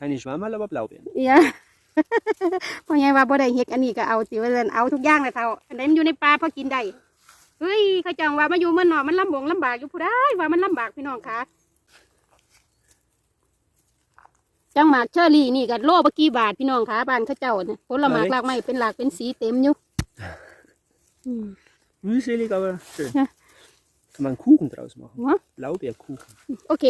Keine Schwammerl, aber Blaubeeren. เอียพ่อใหญ่ว่าบ่ได้เฮ็ดอันนี้ก็เอาสิว่าซั่นเอาทุกอย่างเลยเท่าอันใดมันอยู่ในป่าพอกินได้เฮ้ยเขาจังว่ามาอยู่เมืองนอกมันลำบงลำบากอยู่ผู้ใดว่ามันลำบากพี่น้องคะจังหมากเชอรี่นี่ก็โลบกี่บาทพี่น้องคะบ้านเขาเจ้าเนี่ยผลหมากหลากไม้เป็นหลากเป็นสีเต็มอยู่อืม Mühselig, aber schön. Ja. Kann man einen Kuchen draus machen. Ja. Blaubeerkuchen. โอเ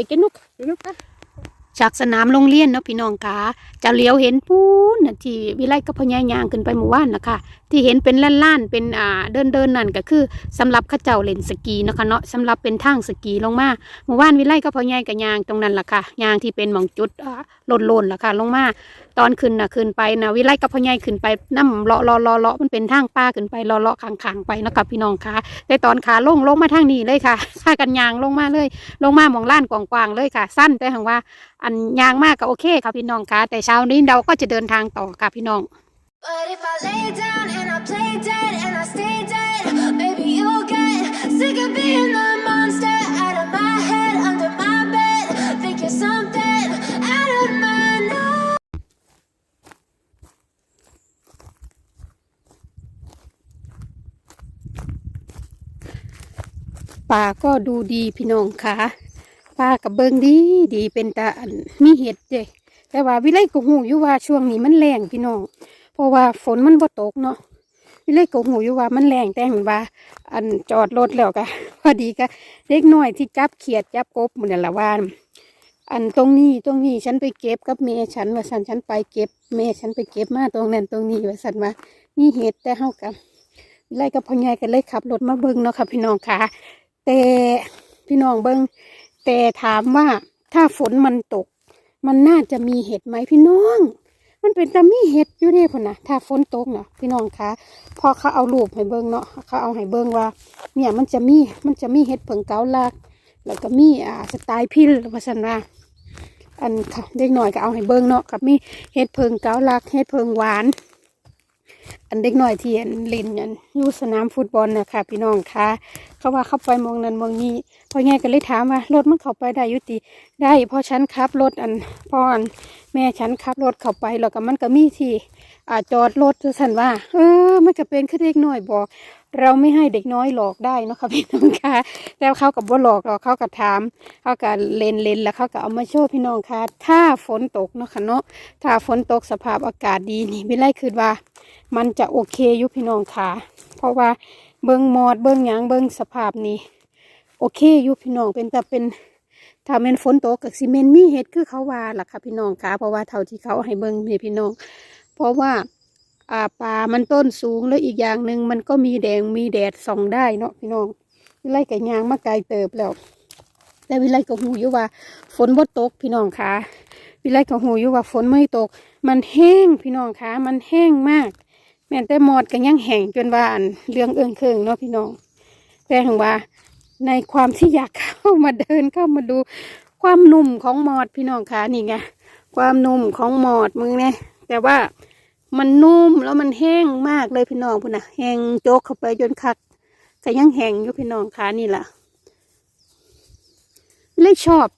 จากสนามโรงเรียนเนาะพี่น้องคะจะเลี้ยวเห็นปูนน่ะที่วิไลก็พญายางขึ้นไปหมู่บ้านนะคะที่เห็นเป็นล้านๆเป็นอ่าเดินเดินนั่นก็คือสำหรับข้าเจ้าเล่นสกีเนาะคะเนาะสำหรับเป็นทางสกีลงมาหมู่บ้านวิไลก็พญายกับยางตรงนั้นล่ะค่ะยางที่เป็นหมองจุดอ่าโลนๆล่ะค่ะลงมาตอนขึ้นน่ะขึ้นไปนะวิไลกับพญายขึ้นไปน้ำเลาะเลาะเลาะเลาะมันเป็นทางป้าขึ้นไปเลาะเลาะขางๆไปนาะคะพี่น้องคะแต่ตอนขาลงลงมาทางนี้เลยค่ะพากันยางลงมาเลย ลงมามองล้านกว้างๆเลยค่ะ สั้นแต่หังว่าอันยางมากก็โอเคค่ะพี่น้องค่ะแต่เช้านี้เราก็จะเดินทางต่อค่ะพี่น้อง But if I lay down and I play dead and I stay dead, maybe you'll get sick of being the ป่าก็ดูดีพี่น้องค่ะป่ากับเบิงดีดีเป็นตาอันมีเห็ดเด้แต่ว่าวิไลกหูอยู่ว่าช่วงนี้มันแรงพี่น้อง เพราะว่าฝนมันบ่ตกเนาะวิไลกหูอยู่ว่ามันแรงแต่เห็นว่า อันจอดรถแล้วก็พอดีก็เด็กน้อยที่จับเขียดจับกบมันนั่นละว่าอันตรงนี้ตรงนี้ฉันไปเก็บกับเมย์ฉันว่าฉันฉันไปเก็บเมย์ฉันไปเก็บมาตรงนั้นตรงนี้ว่าฉันว่ามีเห็ดแต่เฮากับไล่กับพ่อใหญ่ก็เลยขับรถมาเบิ่งเนาะค่ะพี่น้องค่ะ แต่พี่น้องเบิงแต่ถามว่าถ้าฝนมันตก มันน่าจะมีเห็ดไหมพี่น้อง มันเป็นแต่มีเห็ดอยู่เนี่ยพ่นนะถ้าฝนตกเนาะพี่น้องคะพอเขาเอารูปให้เบิงเนาะเขาเอาให้เบิงว่า เนี่ยมันจะมีมันจะมีเห็ดเผิงเกาลักแล้วก็มีอ่าสไตล์พิลว่าสันว่าอันเขาเด็กหน่อยก็เอาให้เบิงเนาะกับมีเห็ดเผิงเกาลักเห็ดเผิงหวาน อันเด็กหน่อยที่อันเล่นอันอยู่สนามฟุตบอลนะคะพี่น้องคะเขาว่าเข้าไปมองนั้นมองนี้พอแง่ก็เลยถามว่ารถมันเข้าไปได้ยุติได้พอฉันขับรถอันพ่ออันแม่ฉันขับรถเข้าไปแล้วก็มันก็มีที่อาจอดรถฉันว่า เออมันก็เป็นแค่เด็กน้อยบอก เราไม่ให้เด็กน้อยหลอกได้เนาะค่ะพี่น้องค่ะแต่เขากับว่าหลอกหรอกเขาก็ถาม เขาก็เลนเลนแล้วเขาก็เอามาโชว์พี่น้องค่ะ ถ้าฝนตกเนาะค่ะเนาะถ้าฝนตกสภาพอากาศดีนี่ไม่ไล่คือว่า มันจะโอเคอยู่พี่น้องค่ะ เพราะว่าเบิ้งมอดเบิ้งยางเบิ้งสภาพนี้โอเคอยู่พี่น้องเป็นแต่เป็นถ้าเป็นฝนตกกับซีเมนมีเห็ดคือเขาว่าล่ะค่ะพี่น้องค่ะเพราะว่าเท่าที่เขาให้เบิ้งนี่พี่น้อง เพราะว่า ป่ามันต้นสูงแล้วอีกอย่างหนึ่งมันก็มีแดงมีแดดส่องได้เนาะพี่น้องวิไลกับยางมาไกลเติบแล้ว แต่วิไลก็หูอยู่ว่า ฝนบ่ตกพี่น้องค่ะวิไลก็หูอยู่ว่าฝนไม่ตก มันแห้งพี่น้องค่ะมันแห้งมาก แม่นแต่หมอดก็ยังแห้งจนว่าอันเรื่องเอื้องเคืองเนาะพี่น้องแต่ถึงว่าในความที่อยากเข้ามาเดินเข้ามาดูความนุ่มของหมอดพี่น้องคะนี่ไงความนุ่มของหมอดมึงเนี่ยแต่ว่า มันนุ่มแล้วมันแห้งมากเลยพี่น้องพุ่นนะแห้งโจกเข้าไปจนคักก็ยังแห้งอยู่พี่น้องคะนี่แหละเลยชอบ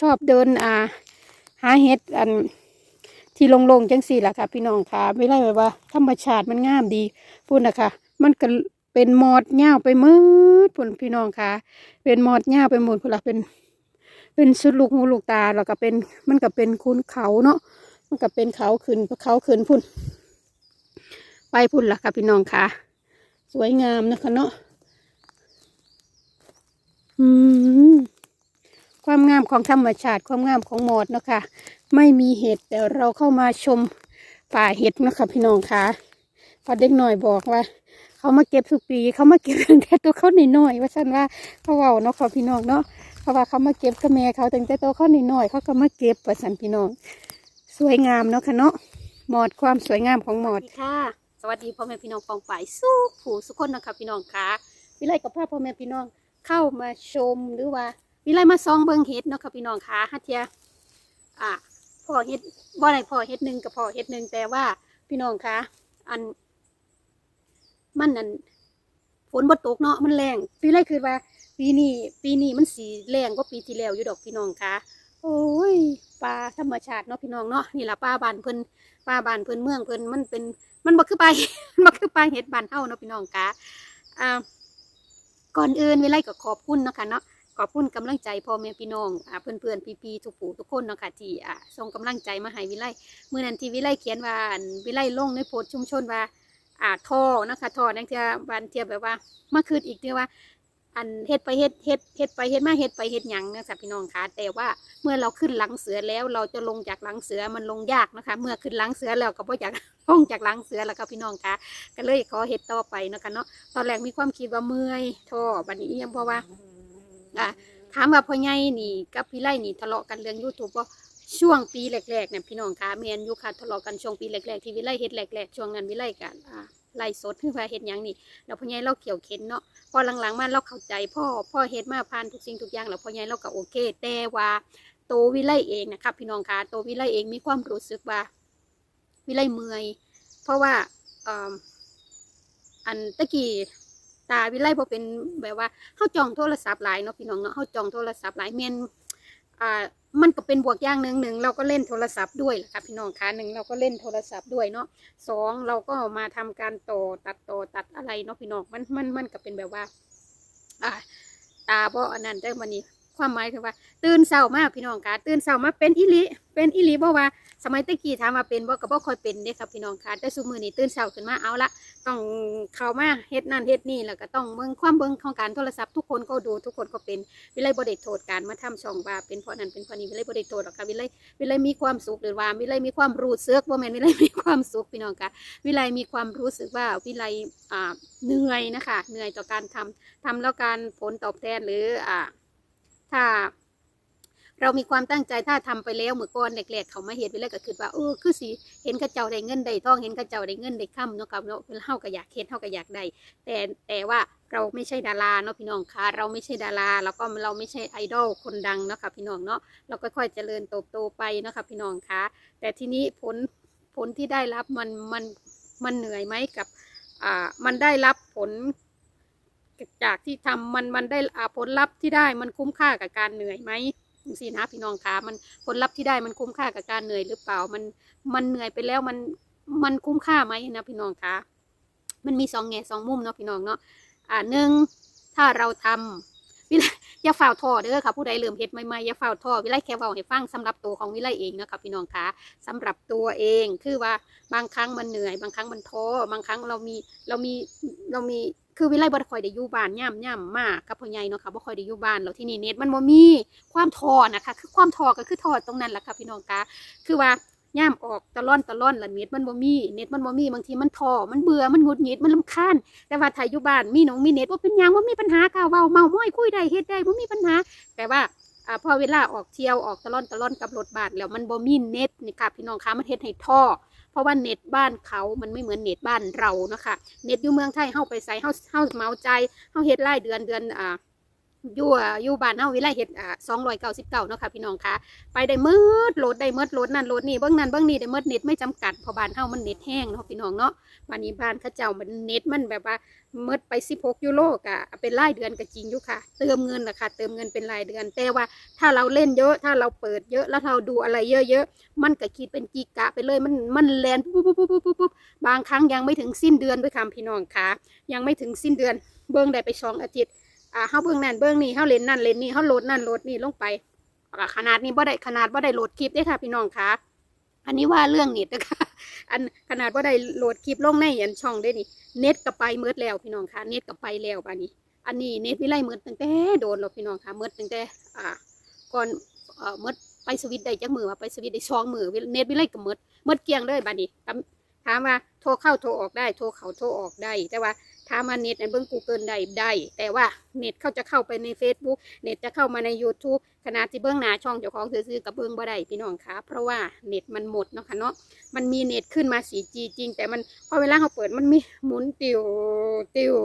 ชอบเดินอ่า หาเห็ดอันที่ลงๆจังสี่แหละค่ะ พี่น้องค่ะไม่ได้แบบว่าธรรมชาติมันงามดีพูดนะคะมันก็เป็นมอดเงาวไปมืดพุ่นพี่น้องค่ะ เป็นมอดเงาวไปหมดพุ่นละเป็น เป็นสุดลูกหูลูกตาแล้วก็เป็น มันก็เป็นคุณเขาเนาะมันก็เป็นเขาขึ้นเขาขึ้นพุ่น ไปพุ่นละค่ะพี่น้องค่ะ สวยงามนะคะเนาะอืมความงามของธรรมชาติความงามของหมอดเนาะค่ะ ไม่มีเห็ดแต่เราเข้ามาชมป่าเห็ดนะคะพี่น้องคะพอเด็กหน่อยบอกว่า เขามาเก็บทุกปีเขามาเก็บตั้งแต่ตัวเขาหน่อยๆว่าฉันว่าเขาเว่าเนาะค่ะพี่น้องเนาะเขาว่าเขามาเก็บกับแม่เขาตั้งแต่ตัวเขาหน่อยๆเขาก็มาเก็บว่าฉันพี่น้อง สวยงามเนาะค่ะเนาะหมอดความสวยงามของหมอดค่ะ สวัสดีพ่อแม่พี่น้องฟองฝ่ายสู้ผู้สุขคนนะคะพี่น้องค่ะวิไลกับพ่อพ่อแม่พี่น้องเข้ามาชมหรือว่าวิไลมาซองเบิงเห็ดเนาะค่ะพี่น้องค่ะฮัทเทียอะพ่อเฮ็ดบ่ได้พ่อเฮ็ดหนึ่งกับพ่อเฮ็ดหนึ่งแต่ว่าพี่น้องคะอัน มันนั่นฝนบ่ตกเนาะมันแรงปีแรกคือว่า ปีนี้ปีนี้มันสีแรงกว่าปีที่แล้วอยู่ดอกพี่น้องคะโอ้ย ป่าธรรมชาติเนาะพี่น้องเนาะนี่ละป่าบานเพิ่นป่าบานเพิ่นเมืองเพิ่นมันเป็นมันบ่คือป่ามันบ่คือป่าเฮ็ดบานเฮาเนาะพี่น้องกะอ่าก่อนอื่นวิไลก็ขอบคุณเนาะค่ะเนาะขอบคุณกำลังใจพ่อแม่พี่น้องอ่าเพื่อนๆพี่ๆทุกผู้ทุกคนเนาะค่ะที่อ่าส่งกำลังใจมาให้วิไลมื้อนั้นที่วิไลเขียนว่าอันวิไลลงในโพสต์ชุมชนว่าอ่าท่อนะคะท่อนั่นเทียบานเทียบแบบว่ามาคืนอีกเทียว่า อันเฮ็ดไปเฮ็ดเฮ็ดเฮ็ดไปเฮ็ดมาเฮ็ดไปเฮ็ดหยังนะคะพี่น้องคะแต่ว่าเมื่อเราขึ้นหลังเสือแล้ว เราจะลงจากหลังเสือมันลงยากนะคะ เมื่อขึ้นหลังเสือแล้วก็บ่อยากลงจากหลังเสือแล้วก็พี่น้องคะก็เลยขอเฮ็ดต่อไปนะคะเนาะตอนแรกมีความคิดว่าเมื่อยท่อบัดนี้ยังเพราะว่าอ่าถามว่าพ่อใหญ่นี่กับพี่ไล่นี่ทะเลาะกันเรื่อง YouTube บ่ช่วงปีแรกๆเนี่ยพี่น้องคะแม่นยู่ค่ะทะเลาะกันช่วงปีแรกๆที่วิไลเฮ็ดแรกๆช่วงนั้นวิไลกันอ่า ไล่สดคือว่าเฮ็ดหยังนี่แล้วพ่อใหญ่เราเขี่ยวเข็นเนาะพอหลังๆมาเราเข้าใจพ่อพ่อเฮ็ดมาผ่านทุกสิ่งทุกอย่างแล้วพ่อใหญ่เราก็โอเค แต่ว่าโตวิไลเองนะครับพี่น้องคะโตวิไลเองมีความรู้สึกว่า วิไลเมื่อย เพราะว่าอันตะกี้ตาวิไลพอเป็นแบบว่าเฮาจองโทรศัพท์หลายเนาะพี่น้องเนาะเฮาจองโทรศัพท์หลายแม่น อ่ามันก็เป็นบวกอย่างหนึ่งหนึ่งเราก็เล่นโทรศัพท์ด้วยแหละค่ะพี่น้องคะหนึ่งเราก็เล่นโทรศัพท์ด้วยเนาะสองเราก็มาทำการต่อตัดต่อตัดอะไรเนาะพี่น้องมันมันมันก็เป็นแบบว่า อ่าตาบ่อันนั้นได้มานี่ ความหมายคือว่า ตื่นเช้ามากพี่น้องค่ะตื่นเช้ามาเป็นอิลิเป็นอิลิบ่ว่าสมัยตะกี้ถามมาเป็นบ่ก็บ่ค่อยเป็นเด้ครับพี่น้องค่ะแต่ซุมือนี้ตื่นเช้าขึ้นมาเอาละต้องเข้ามาเฮ็ดนั่นเฮ็ดนี่แล้วก็ต้องเบิ่งความเบิ่งของการโทรศัพท์ทุกคนก็ดูทุกคนก็เป็นวิไลบ่ได้โทษการมาทำช่องว่าเป็นเพราะนั้นเป็นเพราะนี้วิไลบ่ได้โทษหรอกค่ะวิไลวิไลมีความสุขหรือว่าวิไลมีความรู้สึกบ่แม่นวิไลมีความสุขพี่น้องค่ะวิไลมีความรู้สึกว่าวิไลอ่าเหนื่อยนะคะเหนื่อยต่อการทำทำแล้วการผลตอบแทนหรืออ่า ถ้าเรามีความตั้งใจถ้าทำไปแล้วเมื่อก่อนแรกๆเขามาเห็นไปแล้วก็คือว่าเออคือสิเห็นเข้าเจ้าได้เงินได้ทองเห็นเข้าเจ้าได้เงินได้ค่ำเนาะครับเนาะเฮาก็อยากเฮ็ดเฮาก็อยากได้แต่แต่ว่าเราไม่ใช่ดาราเนาะพี่น้องคะเราไม่ใช่ดาราแล้วก็เราไม่ใช่ไอดอลคนดังเนาะค่ะพี่น้องเนาะเราก็ค่อยๆเจริญเติบโตไปเนาะค่ะพี่น้องคะแต่ทีนี้ผลผลที่ได้รับมันมันมันเหนื่อยไหมกับอ่ามันได้รับผล จากที่ทำมันมันได้อ่าผลลัพธ์ที่ได้มันคุ้มค่ากับการเหนื่อยไหมสินะพี่น้องคะมันผลลัพธ์ที่ได้มันคุ้มค่ากับการเหนื่อยหรือเปล่ามันมันเหนื่อยไปแล้วมันมันคุ้มค่าไหมนะพี่น้องคะมันมีสองแง่สองมุมเนาะพี่น้องเนาะอ่าหนึ่งถ้าเราทำวิไลอย่าฝ่าท่อเด้อค่ะผู้ใดเริ่มเฮ็ดใหม่ๆอย่าฝ่าท่อวิไลแค่เว้าให้ฟังสำหรับตัวของวิไลเองนะค่ะพี่น้องคะสำหรับตัวเองคือว่าบางครั้งมันเหนื่อย บางครั้งมันท้อบางครั้งเรามีเรามีเรามี คือวิไลบ่ค่อยได้อยู่บ้านย่ำย่ำมากกับพ่อใหญ่เนาะค่ะบ่ค่อยได้อยู่บ้านแล้วที่นี่เน็ตมันบ่มีความท้อนะคะ คือความท้อก็คือท้อตรงนั้นแหละค่ะพี่น้องคะคือว่าย่ำออกตะล่อนตะล่อนละเน็ตมันบ่มีเน็ตมันบ่มีบางทีมันท้อมันเบื่อมันหงุดหงิดมันรำคาญแต่ว่าถ้าอยู่บ้านมีน้องมีเน็ตบ่าเป็นยังบ่ามีปัญหาค่ะเว้าเมาม้อยคุยได้เฮ็ดได้บ่มีปัญหาแต่ว่าอพอเวลาออกเที่ยวออกตะล่อนตะล่อนกับรถบ้านแล้วมันบ่มีเน็ตนี่ค่ะพี่น้องคะมันเฮ็ดให้ทอ เพราะว่าเน็ตบ้านเขามันไม่เหมือนเน็ตบ้านเราเนาะคะเน็ตอยู่เมืองไทยเฮาไปใส่เฮาเฮาเมาใจเฮาเฮ็ดไล่เดือนเดือนอ่า อยู่อยู่บ้านเฮาวิไลเฮ็ดอ่าสองร้อยเก้าสิบเก้าเนาะค่ะพี่น้องคะไปได้มืดโหลดได้มืดโหลดนั่นโหลดนี่เบื้องนั้นเบื้องนี้ได้มืดเน็ตไม่จำกัดพราะบ้านเฮามันเน็ตแห้งเนาะพี่น้องเนาะบ้านนี้บ้านเขาเจ้ามันเน็ตมันแบบว่ามืดไปสิบหกยูโรกะเป็นรายเดือนก็จริงอยู่ค่ะ เติมเงินนะคะเติมเงินเป็นรายเดือน แต่ว่าถ้าเราเล่นเยอะถ้าเราเปิดเยอะแล้วเราดูอะไรเยอะๆมันก็คิดเป็นกิกะไปเลยมันมันแลนปุ๊บปุ๊บปุ๊บปุ๊บปุ๊บปุ๊บบางครั้งยังไม่ถึงสิ้นเดือนด้วยคำพี่น้องคะยังไม่ถึงสิ้นเดือนเบิ้งได้ไปสองอาทิตย์ อ่าเฮาเบิ้องนั่นเบิ้องนี่เฮาเล่นนั่นเล่นนี่เฮาโหลดนั่นโหลดนี่ลงไปขนาดนี้บ่ได้ขนาดบ่ได้โหลดคลิปได้ค่ะพี่น้องค่ะ อันนี้ว่าเรื่องเน็ตนะคะอันขนาดบ่ได้โหลดคลิปลงในอันช่องได้นี่เน็ตก็ไปเมืดแล้วพี่น้องค่ะเน็ตก็ไปแล้วบานี้ อันนี้เน็ตวิไลเมืดตั้งแต่โดนแล้วพี่น้องค่ะเมืดตั้งแต่อ่าก่อนเอ่อเมืดไปสวิตได้จักมือว่าไปสวิตได้สองมือเน็ตวิไลก็หมดหมดเกลียงเลยบัดนี้ถามถามว่า โทรเข้าโทรออกได้ โทรเข้าโทรออกได้ แต่ว่าถามว่าเน็ตในเบื้อง Google ได้ได้ แต่ว่าเน็ตเขาจะเข้าไปใน Facebook เน็ตจะเข้ามาใน YouTube ขนาดที่เบื้องหน้าช่องเจ้าของซื้อกับเบื้องบ่ได้พี่น้องคะเพราะว่าเน็ตมันหมดเนาะค่ะเนาะมันมีเน็ตขึ้นมา 4G จริง แต่มันพอเวลาเขาเปิดมันมีหมุนติวติว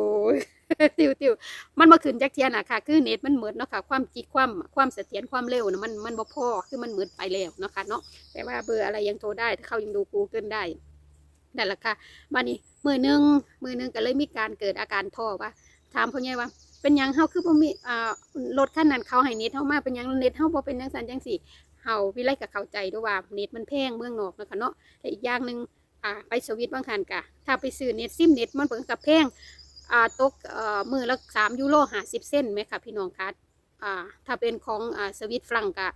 ติวติวมันมาขึ้นจักเทียนอะค่ะ คือเน็ตมันเหมือนเนาะค่ะ ความจิตความความเสถียรความเร็วนะมันมันบ่พอคือมันเหมือนไปแล้วเนาะค่ะเนาะแต่ว่าเบอร์อะไรยังโทรได้ถ้าเขายังดู Google ได้ นั่นแหละค่ะมานี่มือหนึงมือหนึงก็เลยมีการเกิดอาการท้อว่าถามพ่อใหญ่ว่า เป็นยังเฮาคือบ่มีอ่ารถคันนั้นเขาให้เน็ตเฮามาเป็นยังเน็ตเฮาบ่เป็นจังซั่นจังซี่เฮาวิไลก็เข้าใจด้วยว่าเน็ตมันแพงเมืองนอกนะคะเนาะแต่อีกอย่างหนึ่งอ่าไปสวิตบางคันกะถ้าไปซื้อเน็ตซิมเน็ตมันเปิดกับแพงอ่าตกอ่อมือละสามยูโรห้าสิบเซนไหมค่ะพี่น้องคะอ่าถ้าเป็นของอ่าสวิตฟรังกะ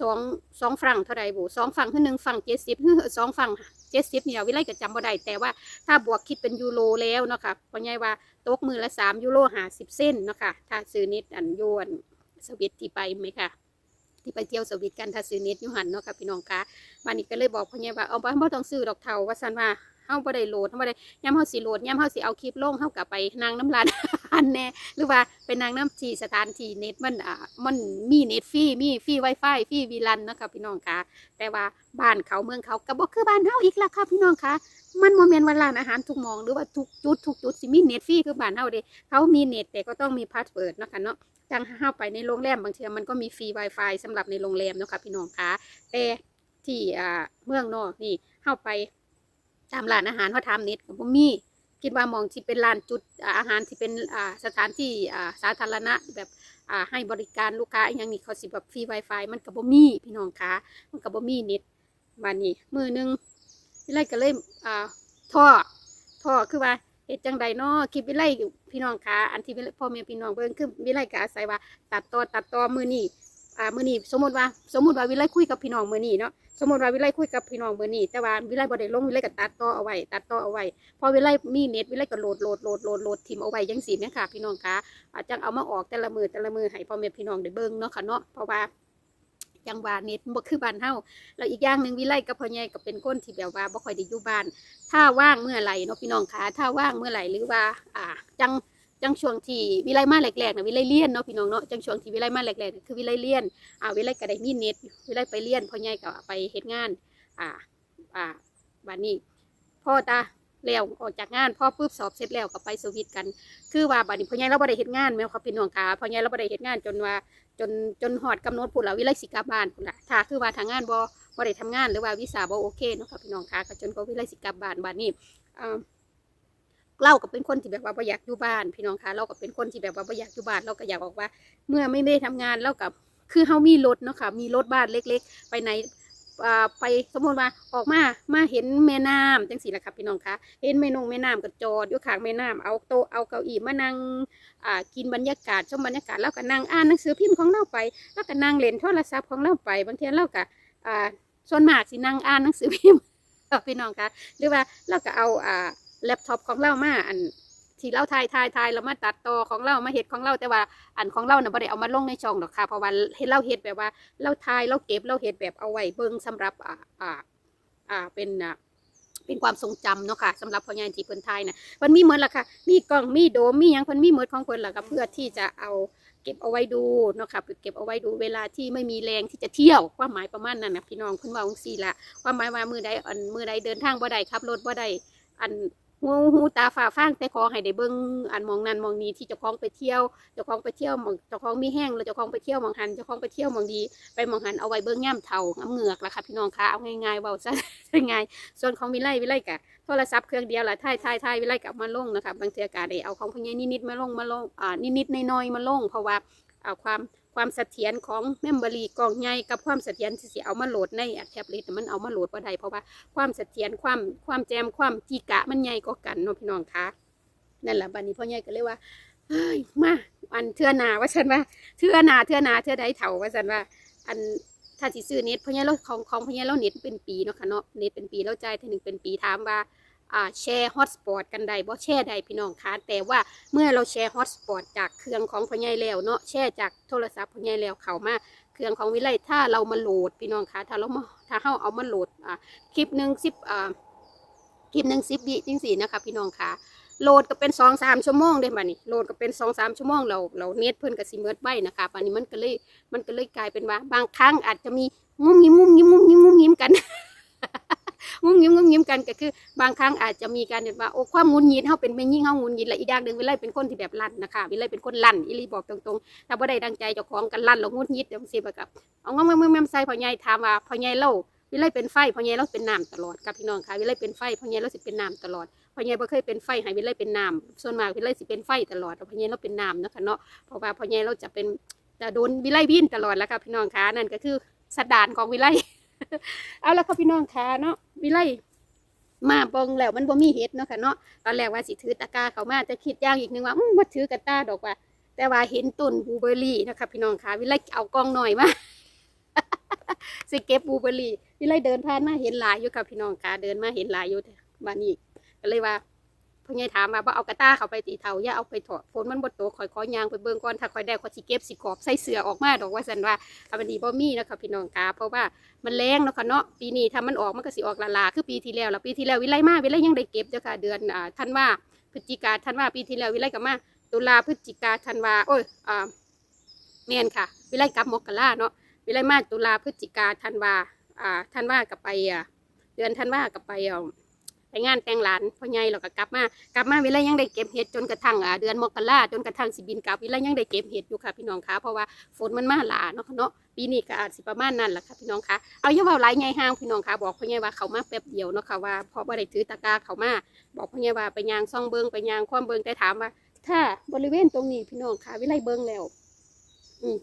สองสองฟรังเท่าไรบุสองฟรังคือหนึ่งฟรังเจ็ดสิบสองฟรัง เจ็ดสิบเนี่ยวิไลก็จำบ่ได้แต่ว่าถ้าบวกคิดเป็นยูโรแล้วเนาะค่ะเพราะไงว่าตกมือละสามยูโรหาสิบเส้นเนาะค่ะถ้าซื้อนิดอันยวนสวิตที่ไปไหมค่ะที่ไปเที่ยวสวิตกันถ้าซื้อเน็ตยูหันเนาะค่ะพี่น้องคะวันนี้ก็เลยบอกพ่อใหญ่ว่าเอาบ่บ่ต้องซื้อดอกเทาว่าสันว่าาบ่ได้โหลดเฮาบ่ได้ยามเฮาสิโหลดยามเฮาสิเอาคลิปลงเฮาก็ไปนางน้ำร้านอาหารแน่หรือว่าไปนางน้ำทีสถานที่เน็ตมันอ่ามันมีเน็ตฟรีมีฟรี Wi-Fi ฟรีวีลันนะคะพี่น้องคะแต่ว่าบ้านเขาเมืองเขาก็บ่คือบ้านเฮาอีกล่ะค่ะพี่น้องคะมันบ่แม่นว่าร้านอาหารทุกมองหรือว่าทุกจุดทุกจุดสิมีเน็ตฟรีคือบ้านเฮาเด้เขามีเน็ตแต่ก็ต้องมีพาสเวิร์ดนะคะเนาะจังเข้าไปในโรงแรมบางเทีมันก็มีฟรี Wi-Fi สำหรับในโรงแรมเนาะค่ะพี่น้องคะแต่ที่อ่าเมืองนอกนี่เข้าไป ตามร้านอาหารเขาทำเน็ตกับบ่มีคิดว่ามองที่เป็นร้านจุดอาหารที่เป็นสถานที่สาธารณะแบบให้บริการลูกค้าอย่างนี้เขาสิแบบฟรี Wi-Fi มันกับบ่มีพี่น้องคะมันกับบ่มีเน็ตบานนี้มือหนึงวิไลก็เลยท่อท่อคือว่าเฮ็ดจังใดเนาะคลิปวิไลพี่น้องคะอันที่พ่อแม่พี่น้องเบิ่งคือวิไลก็อาศัยว่า ตัดต่อตัดต่อมือนี่มือนี้สมมติว่า สมมติว่าวิไลคุยกับพี่น้องมือนี้เนาะ สมมุติว่าวิไลคุยกับพี่น้องมื้อนี้แต่ว่าวิไลบ่ได้ลงวิไลก็ตัดต่อเอาไว้ตัดต่อเอาไว้พอวิไลมีเน็ตวิไลก็โหลดโหลดโหลดโหลดโหลดทิมเอาไว้จังซี่เนี่ยค่ะ พี่น้องคะอาจจังเอามาออกแต่ละมือแต่ละมือให้พ่อแม่พี่น้องได้เบิ่งเนาะค่ะเนาะเพราะว่าจังว่าเน็ตบ่คือบ้านเฮาแล้วอีกอย่างหนึ่งวิไลกับพ่อใหญ่ก็เป็นคนที่แบบว่าบ่ค่อยได้อยู่บ้าน ถ้าว่างเมื่อไหร่เนาะพี่น้องคะถ้าว่างเมื่อไหร่หรือว่า อ่า จัง จังช่วงที่วิไลมาแรกๆนะวิไลเลียนเนาะพี่น้องเนาะจังช่วงที่วิไลมาแรกๆน่ะคือวิไลเลียนอ่าวิไลก็ได้มีเน็ตวิไลไปเลียนพ่อใหญ่ก็ไปเฮ็ดงาน อ่าอ่าวันนี้พ่อตาแล้วออกจากงานพ่อปุ๊บสอบเสร็จแล้วก็ไปสวิตกัน คือว่าบัดนี้พ่อใหญ่เราบ่ได้เฮ็ดงานแม่ครับพี่น้องคะพ่อใหญ่เราบ่ได้เฮ็ดงานจนว่าจนจนหอดกำหนดพูดแล้ววิไลสิกลับบ้านพุ่นล่ะถ้าคือว่าทางงานบ่บ่ได้ทำงานหรือว่าวิสาบ่โอเคเนาะค่ะพี่น้องคะก็จนก็วิไลสิกลับบ้านบัดนี้อ่า เราก็เป็นคนที่แบบว่าบ่อยากอยู่บ้าน พี่น้องคะเราก็เป็นคนที่แบบว่าบ่อยากอยู่บ้านเราก็อยากบอกว่า เมื่อไม่ได้ทำงานเรากับคือเฮามีรถเนาะค่ะมีรถบ้านเล็ก ๆ ไปไหนไปสมมติว่าออกมามาเห็นแม่น้ำจังสี่แหละค่ะพี่น้องคะเห็นแม่นงแม่น้ำก็จอดอยู่ข้างแม่น้ำเอาโต๊ะเอาเก้าอี้มานั่งกินบรรยากาศชมบรรยากาศแล้วก็นั่งอ่านหนังสือพิมพ์ของเราไป แล้วก็นั่งเล่นโทรศัพท์ของเราไป บางทีเราก็ส่วนมากสินั่งอ่านหนังสือพิมพ์พี่น้องคะหรือว่าเราก็เอาอ่า แล็ปท็อปของเรามาอันที่เราถ่ายถ่ายถ่ายเรามาตัดต่อของเรามาเห็ดของเราแต่ว่าอันของเราเน่ะบ่ได้เอามาลงในช่องหรอกค่ะเพราะว่าเห็นเราเห็ดแบบว่า เราถ่ายเราเก็บเราเห็ดแบบเอาไว้เบิ่งสำหรับอ่าอ่าอ่าเป็นอ่าเป็นความทรงจำเนาะค่ะสำหรับพ่อใหญ่ที่เพิ่นถ่ายน่ะมันมีเหมือนล่ะค่ะมีกล้องมีโดมมีหยังเพิ่นมีเหมือนของเพิ่นล่ะค่ะเพื่อที่จะเอาเก็บเอาไว้ดูเนาะค่ะเก็บเอาไว้ดูเวลาที่ไม่มีแรงที่จะเที่ยวความหมายประมาณนั้นนะพี่น้องเพิ่นว่าจังซีละความหมายว่ามือใดอันมือใดเดินทางบ่ได้ขับรถบ่ได้อัน หูหูตาฝ่าฟางแต่ขอให้ได้เบิ่งอันมองนั้นมองนี้ที่เจ้าของไปเที่ยวเจ้าของไปเที่ยวมองเจ้าของมีแห้งแล้วเจ้าของไปเที่ยวมองหันเจ้าของไปเที่ยวมองดี ไปมองหันเอาไว้เบิ่งย่ำเท่าน้ำเหงือกละค่ะพี่น้องคะเอาง่ายๆเว้าซะง่ายๆส่วนของวิไลวิไลกะโทรศัพท์เครื่องเดียวละถ่ายถ่ายถ่ายวิไลกลับมาลงนะคะบางเทีอกาได้เอาของพวกนี้นิดๆมาลงมาลงอ่านิดๆน้อยๆมาลงเพราะว่าเอาความ ความเสถียรของเมมโมรีกล่องใหญ่กับความเสถียรที่สิเอามาโหลดในแท็บเล็ตมันเอามาโหลดบ่ได้เพราะว่าความเสถียรความความแจมความจีกะมันใหญ่กว่ากันเนาะพี่น้องคะนั่นแหละบัดนี้พ่อใหญ่ก็เลยว่าเฮ้ยมาอันเทื่อนาว่าฉันว่าเทื่อนาเทื่อนาเทื่อใดเถ่าว่าฉันว่า อันถ้าสิซื้อเน็ตพ่อใหญ่เราของของพ่อใหญ่เราเน็ตเป็นปีเนาะค่ะเนาะเน็ตเป็นปีเราจ่ายทีหนึ่งเป็นปีถามว่า แชร์ฮอตสปอตกันได้บ่แชร์ได้พี่น้องคะแต่ว่าเมื่อเราแชร์ฮอตสปอตจากเครื่องของพ่อใหญ่แล้วเนาะแชร์จากโทรศัพท์พ่อใหญ่แล้วเข้ามาเครื่องของวิไลถ้าเรามาโหลดพี่น้องคะถ้าเรามาถ้าเฮาเอามาโหลดอ่าคลิปหนึ่งสิบคลิปหนึ่งสิบวิจริงสินะคะพี่น้องคะโหลดก็เป็นสองสามชั่วโมงได้บัดนี้โหลดก็เป็นสองสามชั่วโมงเราเราเน็ตเพิ่นก็สิเมิดไว้นะคะบัดนี้มันก็เลยมันก็เลยกลายเป็นว่า บางครั้งอาจจะมีงุ้มยิ้มงุ้มยิ้มงุ้มยิ้มงุ้มยิ้มกัน งุ้มยิ้มงุ้มยิ้มกันก็คือ บางครั้งอาจจะมีการเห็นว่าโอ้ความงุนยิดเฮาเป็นแม่ยิ่งเฮางุนยิดและอีกอย่างหนึ่งวิไลเป็นคนที่แบบลั่นนะคะวิไลเป็นคนลั่นอีลีบอกตรงๆถ้าบ่ได้ดังใจเจ้าของกันลั่นแล้วงุนยิดจังซี่แบบกับเอางงๆๆๆใส่พ่อใหญ่ถามว่าพ่อใหญ่เล่าวิไลเป็นไฟพ่อใหญ่เราเป็นน้ำตลอดกับพี่น้องค่ะวิไลเป็นไฟพ่อใหญ่เราสิเป็นน้ำตลอดพ่อใหญ่บ่เคยเป็นไฟให้วิไลเป็นน้ำส่วนมากวิไลสิเป็นไฟตลอดแต่พ่อใหญ่เราเป็นน้ำเนาะคะเนาะเพราะว่าพ่อใหญ่เราจะเป็นจะโดนวิไลบินตลอดแล้วค่ะพี่น้องค่ะนั่นก็คือสัดดานของวิไล เอาละค่ะพี่น้องค่ะเนาะวิไลมาบองแล้วมันบ่มีเห็ดเนาะค่ะเนาะตอนแรกว่าสิถือตะกาเขามาจะคิดอย่างอีกนึงว่าอืมบ่ถือกระตาดอกว่า แต่ว่าเห็นต้นบูเบอร์รี่นะคะพี่น้องค่ะวิไลเอากล้องหน่อยมาสิเก็บบูเบอร์รี่วิไลเดินผ่านมาเห็นหลายอยู่ค่ะพี่น้องค่ะเดินมาเห็นหลายอยู่บ้านนี้ก็เลยว่า พ่อใหญ่ถามมาว่าเอากระตาเขาไปตีเถาอย่าเอาไปถอดฝนมันบ่ตกข่อยขอยางไปเบิ่งก่อนถ้าข่อยได้ข่อยสิเก็บสิกรอบใส่เสือออกมาดอกว่าซั่นว่าถ้ามันดีบ่มีนะคะพี่น้องค่ะเพราะว่ามันแรงเนาะค่ะเนาะปีนี้ถ้ามันออกมันก็สิออกละลาคือปีที่แล้วแล้วปีที่แล้ววิไลมาวิไลยังได้เก็บเด้อค่ะเดือนอ่าธันวาพฤศจิกาธันวาปีที่แล้ววิไลก็มาตุลาพฤศจิกาธันวาโอ้ยอ่าแม่นค่ะ วิไลกับมกราเนาะวิไลมาตุลาพฤศจิกาธันวาอ่าธันวากับไปอ่าเดือนธันวากับไปเอา ไปงานแต่งหลานพ่อใหญ่เราก็กลับมากลับมาวิไลยังได้เก็บเห็ดจนกระทั่งเดือนมกราจนกระทั่งสิบินกลับวิไลยังได้เก็บเห็ดอยู่ค่ะพี่น้องคะเพราะว่าฝนมันมาหลาเนาะเนาะปีนี้ก็อาจสิประมาณนั้นแหละค่ะพี่น้องคะเอาอย่าว่าหลายไงห้างพี่น้องคะบอกพ่อใหญ่ว่าเขามาแป๊บเดียวเนาะค่ะว่าเพราะว่าได้ถือตะก้าเขามาบอกพ่อใหญ่ว่าไปยางซ่องเบิงไปยางความเบิงแต่ถามว่า ถ้าบริเวณตรงนี้พี่น้องคะวิไลเบิงแล้ว อืม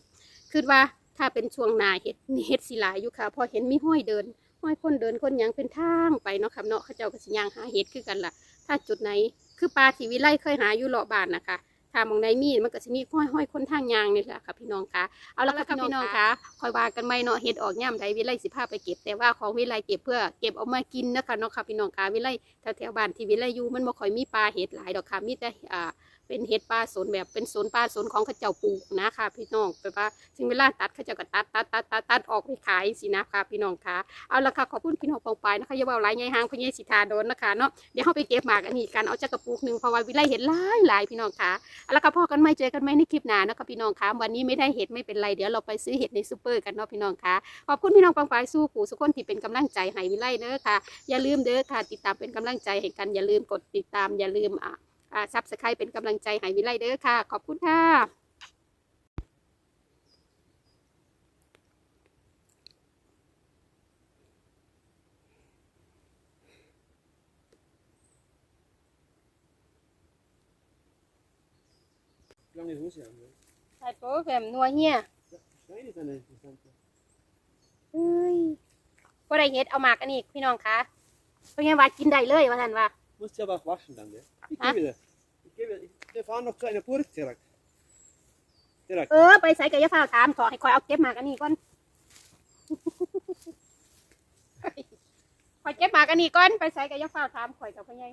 คือว่าถ้าเป็นช่วงหนาเห็ดเห็ดสิหลายอยู่ค่ะ พอเห็นมีห้อยเดิน ห้อยคนเดินคนยังเป็นทางไปเนาะค่ะเนาะเขาเจ้าก็สิยางหาเห็ดคือกันล่ะ ถ้าจุดไหนคือปลาที่วิไลเคยหาอยู่เลาะบ้านนะคะถ้ามองในมีมันก็สิมีห้อยห้อยคนทางยางนี่แหละค่ะพี่น้องคะเอาละค่ะพี่น้องคะคอยว่ากันไหมเนาะเห็ดออกย่ำใดวิไลสิพาไปเก็บแต่ว่าของวิไลเก็บเพื่อเก็บเอามากินนะคะเนาะค่ะพี่น้องคะวิไลแถวแถวบ้านที่วิไลอยู่มันบ่ค่อยมีปลาเห็ดหลายดอกค่ะมีแต่อ่า เป็นเห็ดป่าสนแบบเป็นสนป่าสนของข้าเจ้าปลูกนะคะพี่น้องแปลว่าถึงเวลาตัดข้าเจ้าก็ตัดตัดตัดตัดตัดออกไปขายสินะคะพี่น้องคะเอาละค่ะขอบคุณพี่น้องปองไปนะคะอย่าเบาหลายไงหางพญายสิทาโดนนะคะเนาะเดี๋ยวเราไปเก็บหมากอันนี้กันเอาจากกระปุกหนึ่งเพราะว่าวิไลเห็ดหลายหลายพี่น้องคะเอาละค่ะพ่อกันไม่เจอกันไหมในคลิปหน้านะคะพี่น้องคะวันนี้ไม่ได้เห็ดไม่เป็นไรเดี๋ยวเราไปซื้อเห็ดในซูเปอร์กันเนาะพี่น้องคะขอบคุณพี่น้องปองไปสู้ผู้สุกคนที่เป็นกำลังใจให้วิไลเด้อค่ะ อย่าลืมเด้อค่ะ ติดตามเป็นกำลังใจให้กันอย่าลืมกดติดตามอย่าลืมอะ ซับสไครเป็นกำลังใจให้วิไลเด้อค่ะ ขอบคุณค่ะ Lange Hose haben wir. ใส่โป๊แฟมนัวเฮีย Schwein ist eine interessante. เฮ้ยบ่ได้เฮ็ดเอาหมากอันนี้พี่น้องคะเพราะงั้นว่ากินได้เลยว่าท่านว่า Musst du aber auch waschen dann, gell? Ich Ah. gebe dir. Ich gebe dir. Wir fahren noch zu einer Burg direkt. Direkt. เออไปใส่กับยาฟ้าวถามขอให้คอยเอาเก็บหมากอันนี้ก่อนคอยเก็บหมากอันนี้ก่อนไปใส่กับยาฟ้าวถามข่อยกับพ่อใหญ่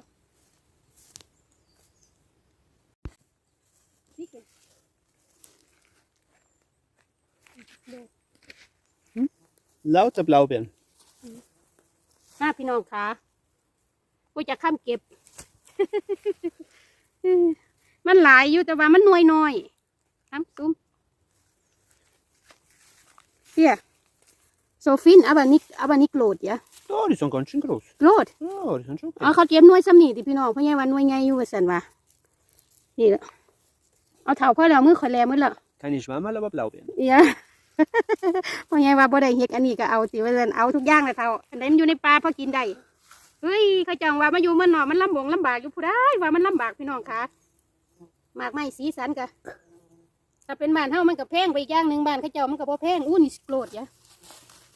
นี่กิน Lauter Blaubeeren. มาพี่น้องคะ กูจะข้ามเก็บ มันหลายอยู่แต่ว่ามันหน่วยน้อยน้ำซุ้มเฮียโซฟินอาบานิกอาบานิกโหลดยะ Ja, die sind ganz schön groß. โหลด Ja, die sind schon อ๋อ groß. เขาเตรียมหน่วยซ้ำนี่ที่พี่น้องเพราะไงว่าหน่วยใหญ่อยู่ว่าสันว่านี่แหละเอาเท่าเพื่อแล้วมือข่อยแลมือละ Keine Schwammerl, aber Blaubeeren. เอีย เพราะไงว่าบ่ได้เฮ็ดอันนี้ก็เอาสิว่าซั่นเอาทุกอย่างเลยเท่าอันใดมันอยู่ในป่าพอกินได้ เฮ้ยเขาจังว่ามาอยู่เมืองนอกมันลำบงลำบากอยู่ผู้ใดว่ามันลำบากพี่น้องคะหมากไม้สีสันกะถ้าเป็นบ้านเฮามันก็แพงไปอีกอย่างหนึ่งบ้านเขาเจ้ามันก็บ่แพงอู้นี่โกรธยะ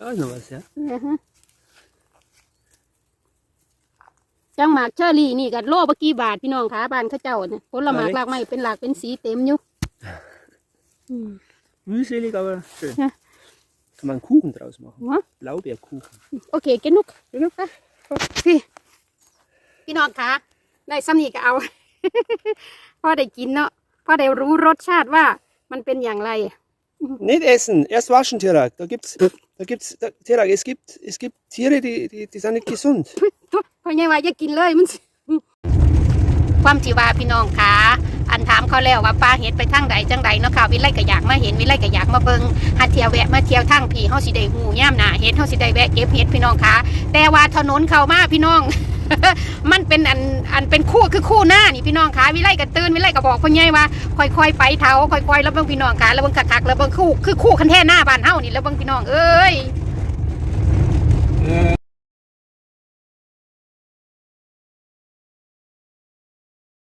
Da ist noch was, ja? อือฮึจังหมากเชอรี่นี่ก็โลบกี่บาทพี่น้องคะบ้านเขาเจ้าเนี่ยผลหมากหลากไม้เป็นหลากเป็นสีเต็มอยู่อืม Mühselig, aber schön. Ja. Kann man einen Kuchen draus machen. Ja. Blaubeerkuchen. โอเคเกนุกเกนุกค่ะพี่พี่น้องคะได้ซ้ำนี่ก็เอา พ่อได้กินเนาะพ่อได้รู้รสชาติว่ามันเป็นอย่างไร Nicht essen, erst waschen, Tirak. Da gibt's, da gibt's, da, Tirak, es gibt, es gibt Tiere, die, die, die sind nicht gesund. พ่อใหญ่ว่าอย่ากินเลยมันสิความที่ว่าพี่น้องคะันถามเขาแล้วว่าป้าเห็ดไปทางใดจังใดเนาะค่ะวิไลก็อยากมาเห็นวิไลก็อยากมาเบิงหาเที่ยวแวะมาเที่ยวทางพี่เฮาสิได้หูย่ามหนาเฮ็ดเฮาสิได้แวะเก็บเฮ็ดพี่น้องคะแต่ว่าถนนเข้ามาพี่น้อง มันเป็นอันอันเป็นคู่คือคู่หน้านี่พี่น้องคะวิไลก็ตื่นวิไลก็บอกพ่อใหญ่ว่าค่อยๆไปเท้าค่อยๆแล้วเบิ่งพี่น้องคะแล้วเบิ่งคักๆแล้วเบิ่งคู่คือคู่คันแท้หน้าบ้านเฮานี่แล้วเบิ่งพี่น้องเอ้ย